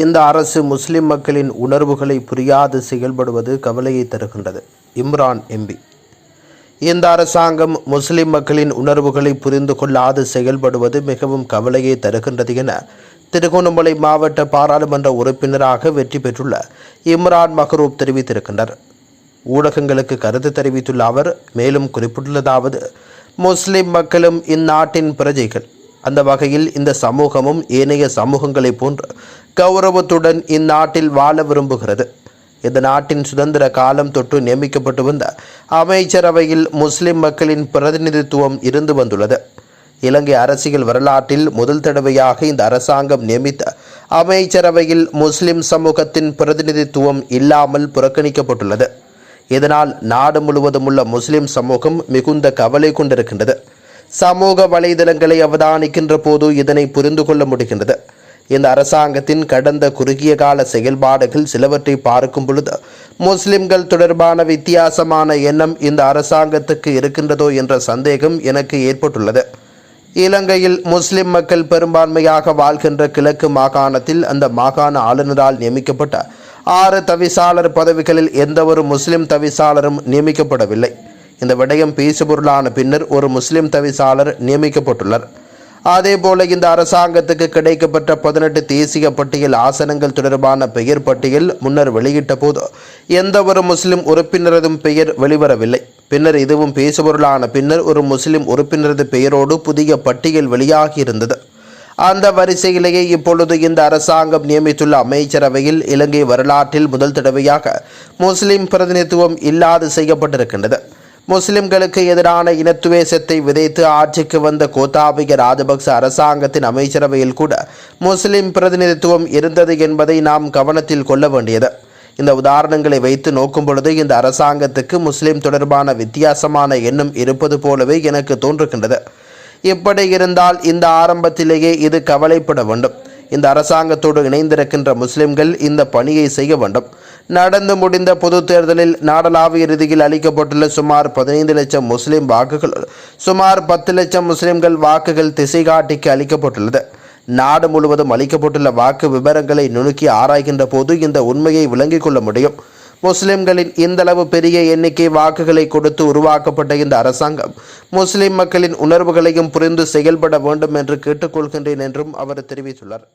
இந்த அரசு முஸ்லிம் மக்களின் உணர்வுகளை புரியாது செயல்படுவது கவலையை தருகின்றது. இம்ரான் எம்பி இந்த அரசாங்கம் முஸ்லிம் மக்களின் உணர்வுகளை புரிந்து கொள்ளாது செயல்படுவது மிகவும் கவலையை தருகின்றது என திருகோணமலை மாவட்ட பாராளுமன்ற உறுப்பினராக வெற்றி பெற்றுள்ள இம்ரான் மஹரூப் தெரிவித்திருக்கின்றார். ஊடகங்களுக்கு கருத்து தெரிவித்துள்ள அவர் மேலும் குறிப்பிட்டுள்ளதாவது முஸ்லிம் மக்களும் இந்நாட்டின் பிரஜைகள். அந்த வகையில் இந்த சமூகமும் ஏனைய சமூகங்களைப் போன்று கௌரவத்துடன் இந்நாட்டில் வாழ விரும்புகிறது. இந்த நாட்டின் சுதந்திர காலம் தொட்டு நியமிக்கப்பட்டு வந்த அமைச்சரவையில் முஸ்லிம் மக்களின் பிரதிநிதித்துவம் இருந்து வந்துள்ளது. இலங்கை அரசியல் வரலாற்றில் முதல் தடவையாக இந்த அரசாங்கம் நியமித்த அமைச்சரவையில் முஸ்லிம் சமூகத்தின் பிரதிநிதித்துவம் இல்லாமல் புறக்கணிக்கப்பட்டுள்ளது. இதனால் நாடு முழுவதும் உள்ள முஸ்லிம் சமூகம் மிகுந்த கவலை கொண்டிருக்கின்றது. சமூக வலைதளங்களை அவதானிக்கின்ற போது இதனை புரிந்து கொள்ள முடிகின்றது. இந்த அரசாங்கத்தின் கடந்த குறுகிய கால செயல்பாடுகள் சிலவற்றை பார்க்கும் பொழுது முஸ்லிம்கள் தொடர்பான வித்தியாசமான எண்ணம் இந்த அரசாங்கத்துக்கு இருக்கின்றதோ என்ற சந்தேகம் எனக்கு ஏற்பட்டுள்ளது. இலங்கையில் முஸ்லிம் மக்கள் பெரும்பான்மையாக வாழ்கின்ற கிழக்கு மாகாணத்தில் அந்த மாகாண ஆளுநரால் நியமிக்கப்பட்ட ஆறு தவிசாளர் பதவிகளில் எந்தவொரு முஸ்லிம் தவிசாளரும் நியமிக்கப்படவில்லை. இந்த விடயம் பேசுபொருளான பின்னர் ஒரு முஸ்லிம் தவிசாளர் நியமிக்கப்பட்டுள்ளார். அதேபோல இந்த அரசாங்கத்துக்கு கிடைக்கப்பட்ட பதினெட்டு தேசிய பட்டியல் ஆசனங்கள் தொடர்பான பெயர் பட்டியல் முன்னர் வெளியிட்ட போது எந்த ஒரு முஸ்லிம் உறுப்பினரதும் பெயர் வெளிவரவில்லை. பின்னர் இதுவும் பேசுபொருளான பின்னர் ஒரு முஸ்லிம் உறுப்பினரது பெயரோடு புதிய பட்டியல் வெளியாகியிருந்தது அந்த வரிசையிலேயே இப்பொழுது இந்த அரசாங்கம் நியமித்துள்ள அமைச்சரவையில் இலங்கை வரலாற்றில் முதல் தடவையாக முஸ்லிம் பிரதிநிதித்துவம் இல்லாது செய்யப்பட்டிருக்கின்றது. முஸ்லிம்களுக்கு எதிரான இனத்துவேசத்தை விதைத்து ஆட்சிக்கு வந்த கோத்தாபய ராஜபக்ச அரசாங்கத்தின் அமைச்சரவையில் கூட முஸ்லிம் பிரதிநிதித்துவம் இருந்தது என்பதை நாம் கவனத்தில் கொள்ள வேண்டியது. இந்த உதாரணங்களை வைத்து நோக்கும் பொழுது இந்த அரசாங்கத்துக்கு முஸ்லிம் தொடர்பான வித்தியாசமான எண்ணம் இருப்பது போலவே எனக்கு தோன்றுகின்றது. இப்படி இருந்தால் இந்த ஆரம்பத்திலேயே இது கவலைப்பட வேண்டும். இந்த அரசாங்கத்தோடு இணைந்திருக்கின்ற முஸ்லிம்கள் இந்த பணியை செய்ய வேண்டும். நடந்து முடிந்த பொது தேர்தலில் நாடளாவிய ரீதியில் அளிக்கப்பட்டுள்ள சுமார் பதினைந்து லட்சம் முஸ்லிம் வாக்குகள் சுமார் பத்து லட்சம் முஸ்லிம்கள் வாக்குகள் திசை காட்டிக்கு அளிக்கப்பட்டுள்ளது. நாடு முழுவதும் அளிக்கப்பட்டுள்ள வாக்கு விவரங்களை நுணுக்கி ஆராய்கின்ற போது இந்த உண்மையை விளங்கிக் கொள்ள முடியும். முஸ்லிம்களின் இந்தளவு பெரிய எண்ணிக்கை வாக்குகளை கொடுத்து உருவாக்கப்பட்ட இந்த அரசாங்கம் முஸ்லிம் மக்களின் உணர்வுகளையும் புரிந்து செயல்பட வேண்டும் என்று கேட்டுக்கொள்கின்றேன் என்றும் அவர் தெரிவித்துள்ளார்.